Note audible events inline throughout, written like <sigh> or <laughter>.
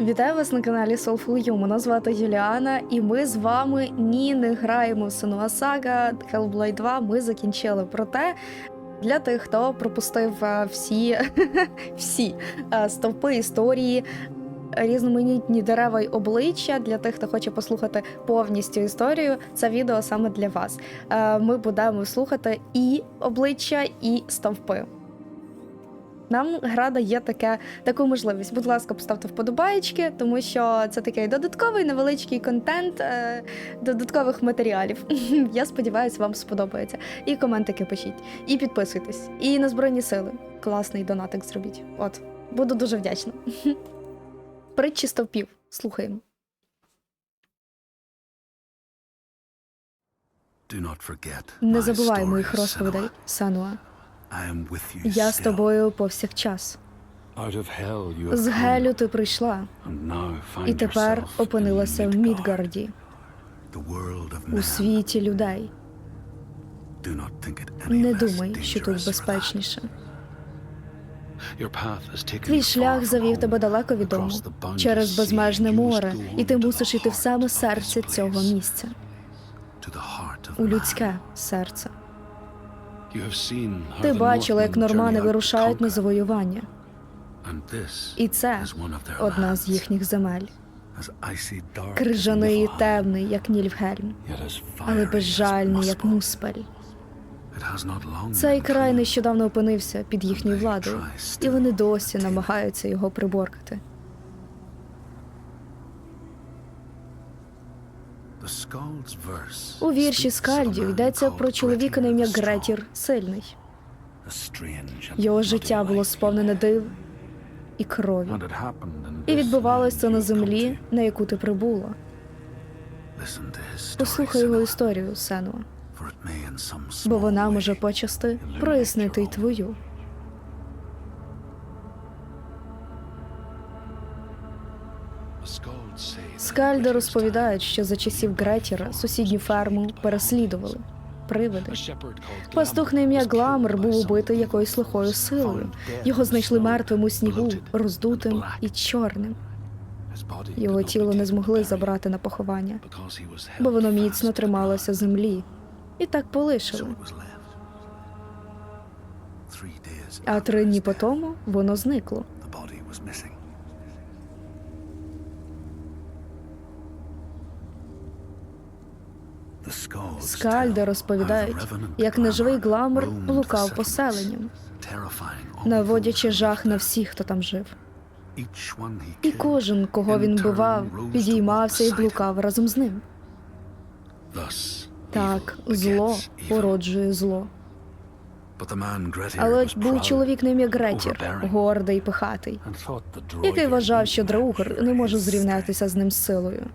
Вітаю вас на каналі Soulful You. Мене звати Юліана, і ми з вами ні не граємо в Senua Saga Hellblade 2. Ми закінчили. Проте для тих, хто пропустив е, всі, <laughs> всі е, стовпи історії. Різноманітні дерева й обличчя для тих, хто хоче послухати повністю історію. Це відео саме для вас. Е, Ми будемо слухати і обличчя, і стовпи. Нам гра дає таке, таку можливість. Будь ласка, поставте вподобаєчки, тому що це такий додатковий невеличкий контент е, додаткових матеріалів. <laughs> Я сподіваюся, вам сподобається. І коментики пишіть, і підписуйтесь. І на Збройні Сили. Класний донатик зробіть. От, буду дуже вдячна. <laughs> Притчі стовпів. Слухаємо. Не забувай моїх розповідей, Сануа. Я з тобою повсякчас. З Гелю ти прийшла, і тепер опинилася в Мідгарді, у світі людей. Не думай, що тут безпечніше. Твій шлях завів тебе далеко від дому, через безмежне море, і ти мусиш іти в саме серце цього місця, у людське серце. Ти бачила, як нормани вирушають на завоювання, і це одна з їхніх земель. Крижаний і темний, як Нільфгельм, але безжальний, як Муспель. Цей край нещодавно опинився під їхньою владою, і вони досі намагаються його приборкати. У вірші Скальдів йдеться про чоловіка на ім'я Гретір Сильний. Його життя було сповнене див і крові. І this відбувалось це на землі, на яку ти прибула. Послухай його історію, Сенуа, бо вона може почасти прояснити й твою. Grettir's розповідають, що за часів Гретіра сусідню ферму переслідували привиди. Пастух на ім'я by був убитий якоюсь лихою силою. Його знайшли мертвим у снігу, роздутим і чорним. Його тіло не змогли забрати на поховання, бо воно міцно трималося землі. І так полишили. А три дні по тому воно зникло. Скальди розповідають, як неживий гламур блукав поселенням, наводячи жах на всіх, хто там жив. І кожен, кого він бивав, підіймався і блукав разом з ним. Так, зло породжує зло. Але був чоловік на ім'я Гретір, гордий пихатий, який вважав, що Драугр не може зрівнятися з ним силою.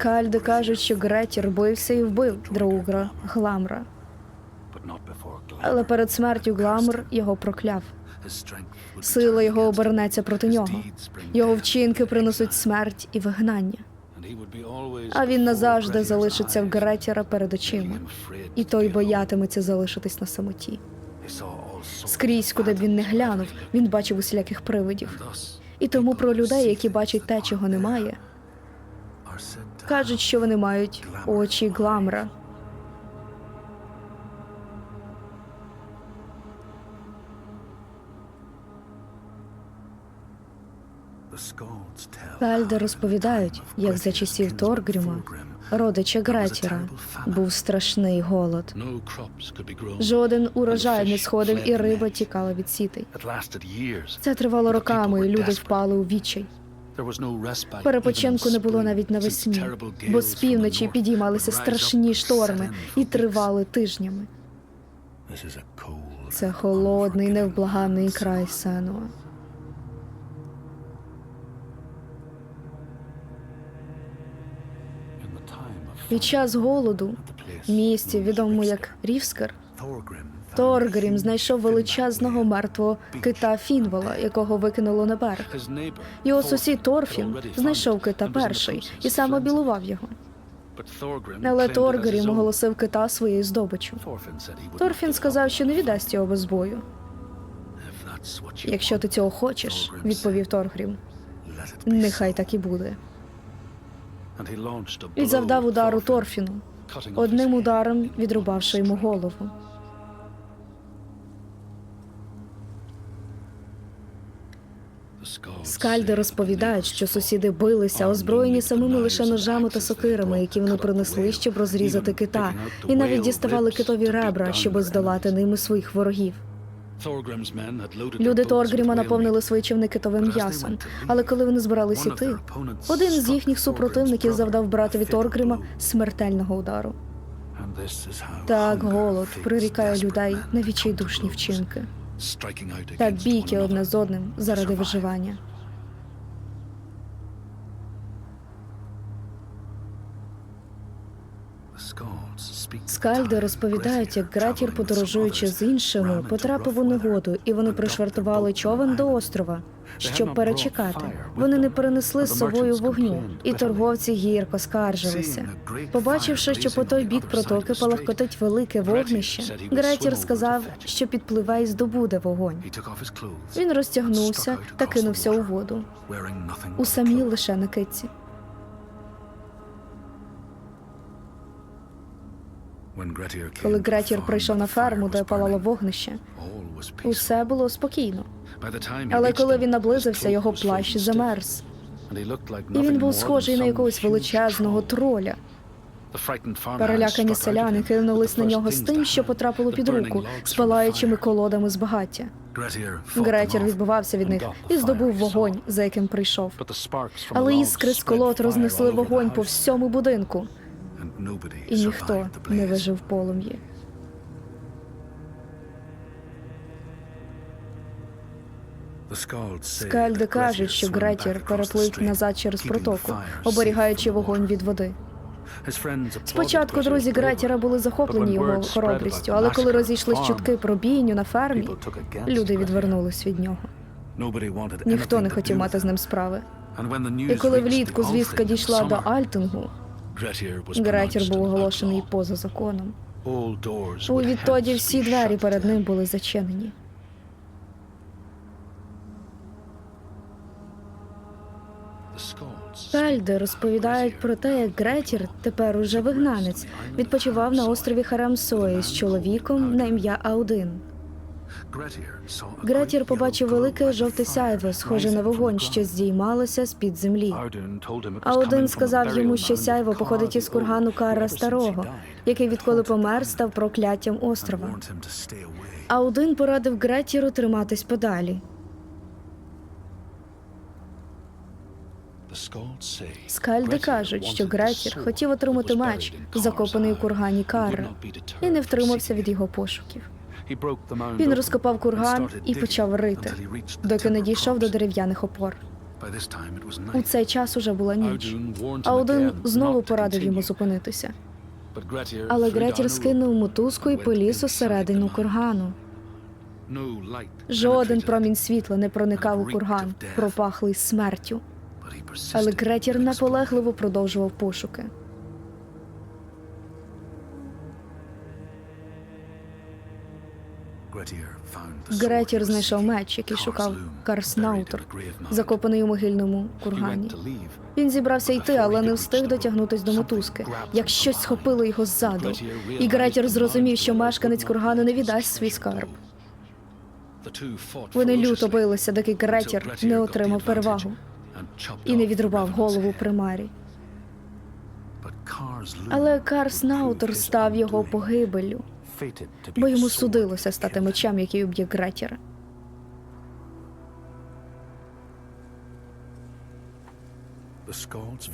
Скальди кажуть, що Гретір бився і вбив Драугра Гламра, але перед смертю Гламр його прокляв. Сила його обернеться проти нього. Його вчинки принесуть смерть і вигнання. А він назавжди залишиться в Гретіра перед очима, і той боятиметься залишитись на самоті. Скрізь, куди б він не глянув, він бачив усіляких привидів. І тому про людей, які бачать те, чого немає, кажуть, що вони мають очі гламра. How розповідають, як за часів Торгріма, родича Гретіра, був страшний голод. Жоден урожай не сходив, і риба тікала від сітей. Це тривало роками, і люди впали у відчай. Перепочинку не було навіть навесні, бо з півночі підіймалися страшні шторми і тривали тижнями. Це холодний, невблаганний край. Сенуа. Під час голоду в місті, відомому як Рівскер, Торгрім знайшов величезного мертвого кита Фінвола, якого викинуло на берег. Його сусід Торфін знайшов кита перший і сам обілував його. Але Торгрім оголосив кита своєю not Торфін сказав, що не віддасть його без бою. Якщо ти цього хочеш, відповів. Торгрім. Нехай так і буде. І завдав удару Торфіну, одним ударом відрубавши йому голову. Скальди розповідають, що сусіди билися, озброєні самими лише ножами та сокирами, які вони принесли, щоб розрізати кита, і навіть діставали китові ребра, щоб здолати ними своїх ворогів. Люди Торгріма наповнили свої човни китовим м'ясом. Але коли вони збирались іти, один з їхніх супротивників завдав братові blow. смертельного удару. Так голод прирікає людей на відчайдушні вчинки та бійки одне з одним заради виживання. Скальди розповідають, як Гратір, подорожуючи з іншими, потрапив у негоду, і вони пришвартували човен до острова, щоб перечекати. Вони не перенесли з собою вогню, і торговці гірко скаржилися. Побачивши, що по той бік протоки палахкотить велике вогнище, Гретір сказав, що підпливе і здобуде вогонь. Він розтягнувся та кинувся у воду, у самій лише накидці. Коли Гретір прийшов на ферму, де палало вогнище, усе було спокійно. Але коли він наблизився, його плащ замерз, і він був схожий на якогось величезного троля. Перелякані селяни кинулись на нього з тим, що потрапило під руку, logs from the з палаючими fire. колодами з багаття. Гретір відбивався від них і здобув вогонь, за яким прийшов. Але іскри з колод рознесли вогонь по всьому будинку, і ніхто не вижив полум'ї. Скальди кажуть, що Гретір переплив назад через протоку, оберігаючи вогонь від води. Спочатку друзі Гретіра були захоплені його хоробрістю, але коли розійшлись чутки про бійню на фермі, люди відвернулись від нього. Ніхто не хотів мати з ним справи. І коли влітку звістка дійшла до Альтингу, Гретір був оголошений поза законом. У відтоді всі двері перед ним були зачинені. Skalds розповідають про те, як Гретір, тепер уже вигнанець, відпочивав на острові Харамсої з чоловіком на ім'я Аудин. Гретір побачив велике жовте сяйво, схоже на вогонь, що здіймалося з-під землі. А один сказав йому, що сяйво походить із кургану Карра Старого, який відколи помер, став прокляттям острова. А один порадив Гретіру триматись подалі. Скальди кажуть, що Гретір хотів отримати меч, закопаний у кургані Карра, і не втримався від його пошуків. Він розкопав курган і почав рити, доки не дійшов до дерев'яних опор. У цей час уже була ніч. А один знову порадив йому зупинитися. Але Гретір скинув мотузку і поліз усередину кургану. Жоден промінь світла не проникав у курган, пропахлий смертю. Але Гретір наполегливо продовжував пошуки. Гретір знайшов меч, який шукав Карснаутер, закопаний у могильному кургані. Він зібрався йти, але не встиг дотягнутись до мотузки, як щось схопило його ззаду. І Гретір зрозумів, що мешканець кургану не віддасть свій скарб. Вони люто билися, доки Гретір не отримав перевагу і не відрубав голову примарі. Але Карснаутер став його погибеллю, бо йому судилося стати мечем, який уб'є Гретіра.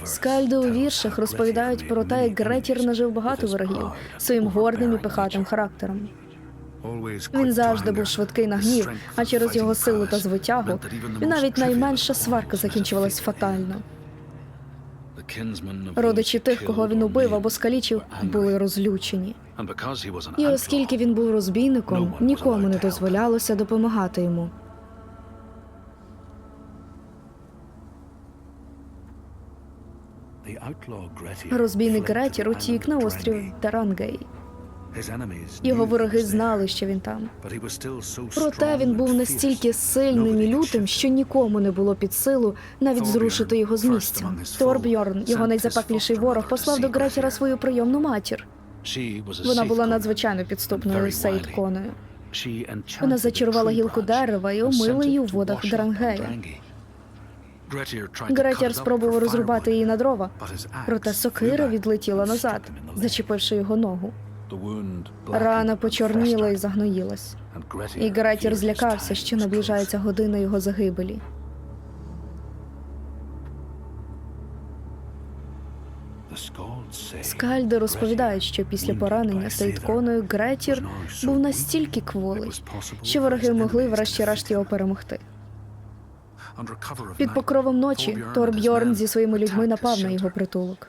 Скальди у віршах розповідають про те, як Гретір нажив багато ворогів своїм гордим і пихатим характером. Він завжди був швидкий на гнів, а через його силу та звитягу і навіть найменша сварка закінчувалась фатально. Родичі тих, кого він убив або скалічив, були розлючені. І оскільки він був розбійником, нікому не дозволялося допомагати йому. Розбійник Гретір утік на острів Тарангей. Його вороги знали, що він там. Проте він був настільки сильним і лютим, що нікому не було під силу навіть зрушити його з місця. Торбьорн, його найзапекліший ворог, послав до Гретіра свою прийомну матір. Вона була надзвичайно підступною Сейдконою. Вона зачарувала гілку дерева і омила її у водах Дрангея. Гретір спробував розрубати її на дрова, проте сокира відлетіла назад, зачепивши його ногу. Рана почорніла і загноїлась. І Гретір злякався, що наближається година його загибелі. Скальди розповідають, що після поранення Сейдконою Гретір був настільки кволий, що вороги могли врешті-решт його перемогти. Під покровом ночі Торбьорн зі своїми людьми напав на його притулок.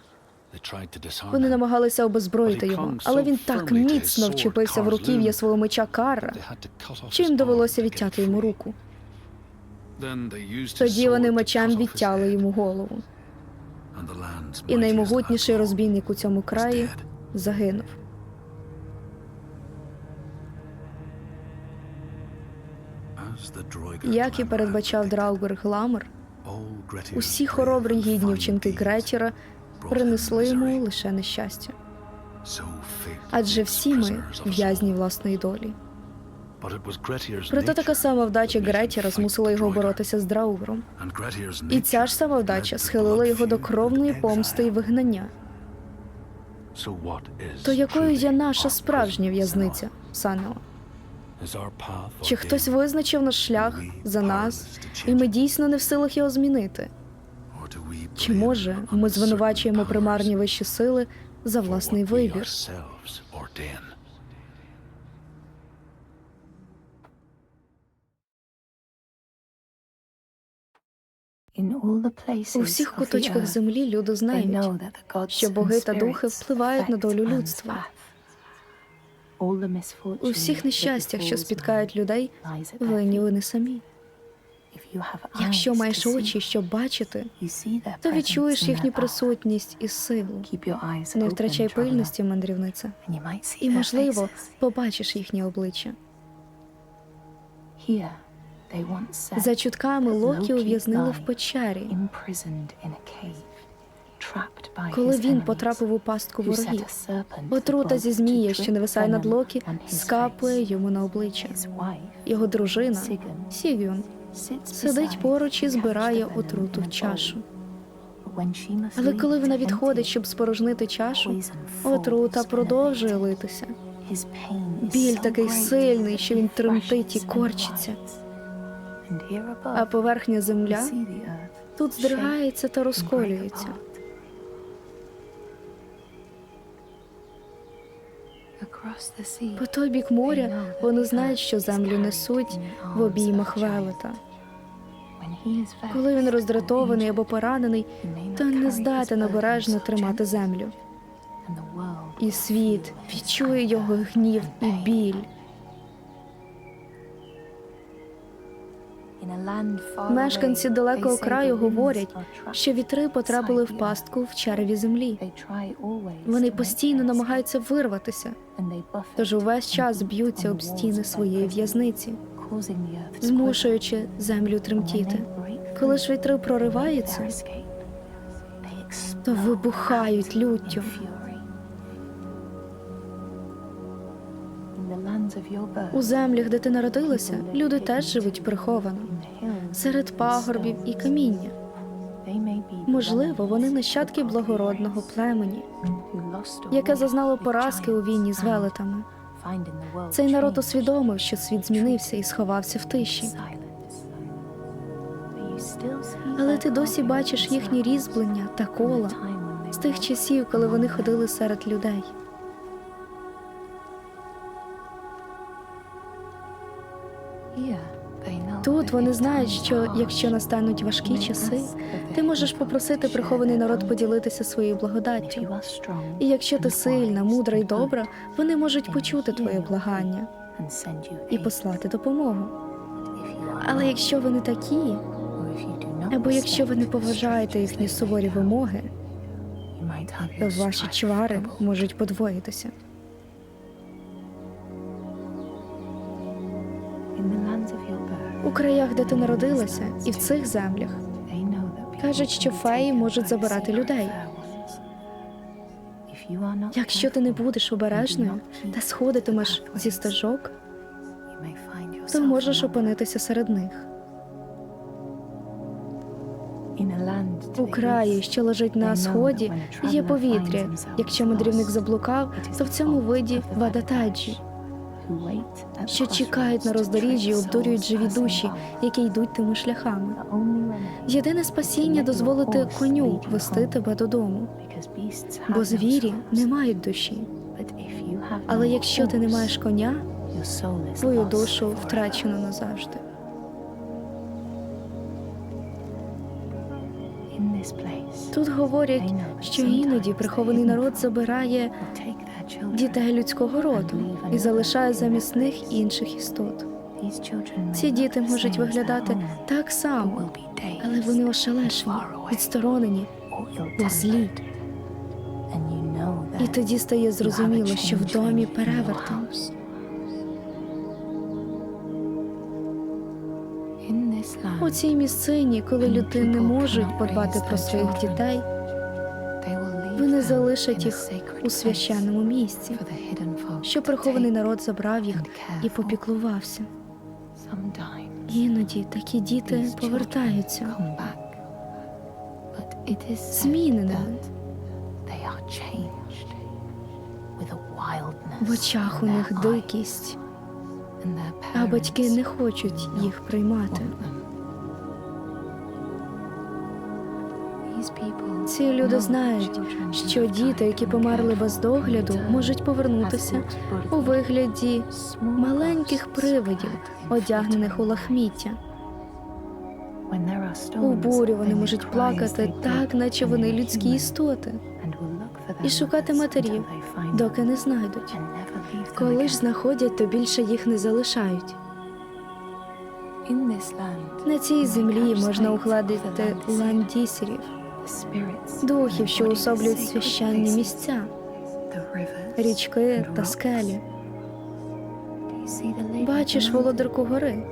Вони намагалися обезброїти його, але він так міцно вчепився в руків'я свого меча Карра, що їм довелося відтяти йому руку. Тоді вони мечем відтяли йому голову, і наймогутніший розбійник у цьому краї загинув. Як і передбачав Драугер Гламер, усі хоробрі гідні вчинки Гретіра принесли йому лише нещастя. Адже всі ми в'язні власної долі. Проте така сама вдача Гретіра змусила його боротися з Драугером. І ця ж сама вдача схилила його до кровної помсти і вигнання. То якою є наша справжня в'язниця, Санео? Чи хтось визначив наш шлях за нас, і ми дійсно не в силах його змінити? Чи може ми звинувачуємо примарні вищі сили за власний вибір? У всіх куточках землі люди знають, що боги та духи впливають на долю людства. У всіх нещастях, що спіткають людей, винні вони самі. Якщо маєш очі, щоб бачити, то відчуєш їхню присутність і силу. Не втрачай пильності, мандрівниця, і, можливо, побачиш їхнє обличчя. За чутками Локі ув'язнили в печері, коли він потрапив у пастку ворогів. Отрута зі змія, що нависає над Локі, скапує йому на обличчя. Його дружина Сігюн сидить поруч і збирає отруту в чашу. Але коли вона відходить, щоб спорожнити чашу, отрута продовжує литися. Біль такий сильний, що він тремтить і корчиться. А поверхня земля тут здригається та розколюється. По той бік моря вони знають, що землю несуть в обіймах велета. Коли він роздратований або поранений, то не здатен обережно тримати землю. І світ відчує його гнів і біль. Мешканці далекого краю говорять, що вітри потрапили в пастку в череві землі. Вони постійно намагаються вирватися, тож увесь час б'ються об стіни своєї в'язниці, змушуючи землю тремтіти. Коли ж вітри прориваються, то вибухають люттю. У землях, де ти народилася, люди теж живуть приховано серед пагорбів і каміння. Можливо, вони нащадки благородного племені, яке зазнало поразки у війні з велетами. Цей народ усвідомив, що світ змінився і сховався в тиші. Але ти досі бачиш їхні різьблення та кола з тих часів, коли вони ходили серед людей. Тут вони знають, що якщо настануть важкі часи, ти можеш попросити прихований народ поділитися своєю благодаттю. І якщо ти сильна, мудра і добра, вони можуть почути твоє благання і послати допомогу. Але якщо вони такі, або якщо ви не поважаєте їхні суворі вимоги, то ваші чвари можуть подвоїтися. Краях, де ти народилася, і в цих землях кажуть, що феї можуть забирати людей. Якщо ти не будеш обережною та сходитимеш зі стежок, то можеш опинитися серед них. У краї, що лежить на сході, є повітря. Якщо мандрівник заблукав, то в цьому виді вадатаджі, що чекають на роздоріжжі, обдурюють живі душі, які йдуть тими шляхами. Єдине спасіння дозволити коню вести тебе додому, бо звірі не мають душі. Але якщо ти не маєш коня, твою душу втрачено назавжди. Тут говорять, що іноді прихований народ забирає дітей людського роду і залишає замість них інших істот. Ці діти можуть виглядати так само, але вони ошелешені, відсторонені, бо злі. І тоді стає зрозуміло, що в домі перевертом. Цій місцині, коли люди не можуть подбати про своїх дітей, вони залишать їх у священному місці, що прихований народ забрав їх і попіклувався. Іноді такі діти повертаються зміненими. В очах у них дикість, а батьки не хочуть їх приймати. Ці люди знають, що діти, які померли без догляду, можуть повернутися у вигляді маленьких привидів, одягнених у лахміття. У бурю вони можуть плакати так, наче вони людські істоти, і шукати матерів, доки не знайдуть. Коли ж знаходять, то більше їх не залишають. На цій землі можна укладити ландісерів, духів, що особлюють священні місця, річки та скелі. Бачиш володарку гори,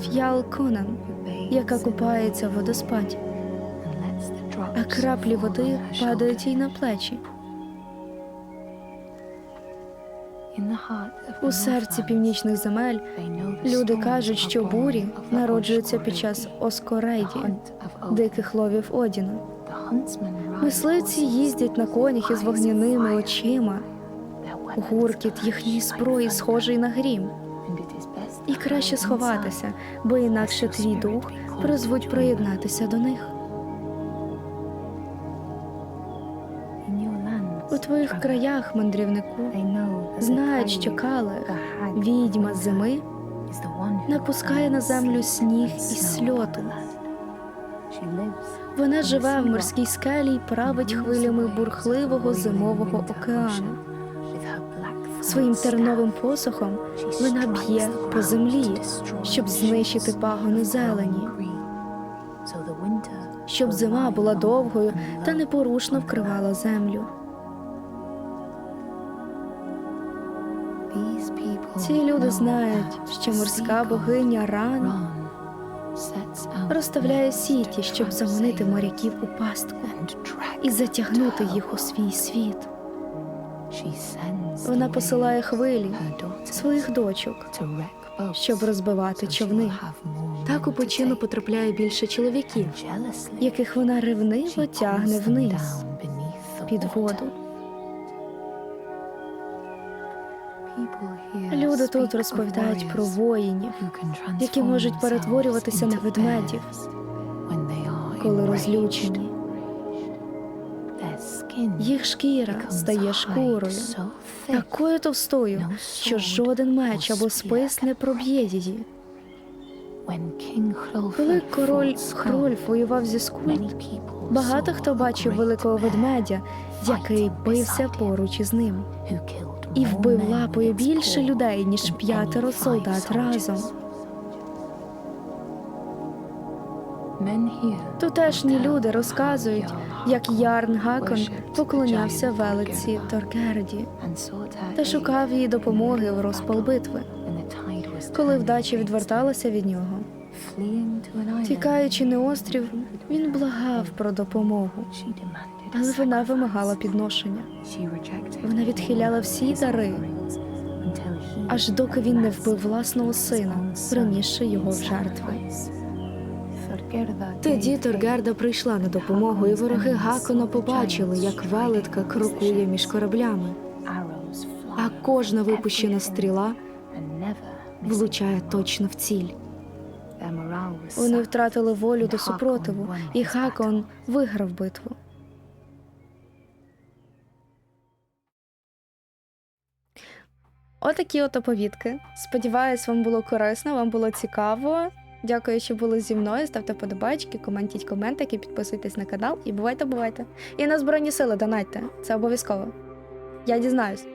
Ф'ял Конан, яка купається в водоспаді, а краплі води падають їй на плечі. У серці північних земель люди кажуть, що бурі народжуються під час оскорейді, диких ловів Одіна. Мисливці їздять на конях із вогняними очима, гуркіт їхньої зброї схожий на грім. І краще сховатися, бо інакше твій дух призвуть приєднатися до них. Твоїх краях, мандрівнику, знають, що Калех, відьма зими, напускає на землю сніг із сльоту. Вона живе в морській скелі й править хвилями бурхливого зимового океану. Своїм терновим посохом вона б'є по землі, щоб знищити пагони зелені, щоб зима була довгою та непорушно вкривала землю. Ці люди знають, що морська богиня Ран розставляє сіті, щоб заманити моряків у пастку і затягнути їх у свій світ. Вона посилає хвилі своїх дочок, щоб розбивати човни. Так у печину потрапляє більше чоловіків, яких вона ревниво тягне вниз під воду. Люди тут розповідають про воїнів, які можуть перетворюватися на ведмедів, коли розлючені. Їх шкіра стає шкурою, такою товстою, що жоден меч або спис не проб'є її. Коли король Хрольф воював зі Скульт, багато хто бачив великого ведмедя, який бився поруч із ним, і вбив лапою більше людей, ніж п'ятеро солдат разом. Тутешні люди розказують, як Ярн Гакон поклонявся велиці Торкерді та шукав її допомоги в розпал битви. коли вдача відверталася від нього. Тікаючи на острів, він благав про допомогу, але вона вимагала підношення. Вона відхиляла всі дари, аж доки він не вбив власного сина, принісши його в жертви. Тоді Торгарда прийшла на допомогу, і вороги Гакона побачили, як велетка крокує між кораблями, а кожна випущена стріла влучає точно в ціль. Вони втратили волю до супротиву, і Хакон виграв битву. Отакі от оповідки. Сподіваюсь, вам було корисно, вам було цікаво. Дякую, що були зі мною. Ставте подобайки, коментіть коментики, підписуйтесь на канал і бувайте, бувайте. І на Збройні сили донайте, Це обов'язково. Я дізнаюсь.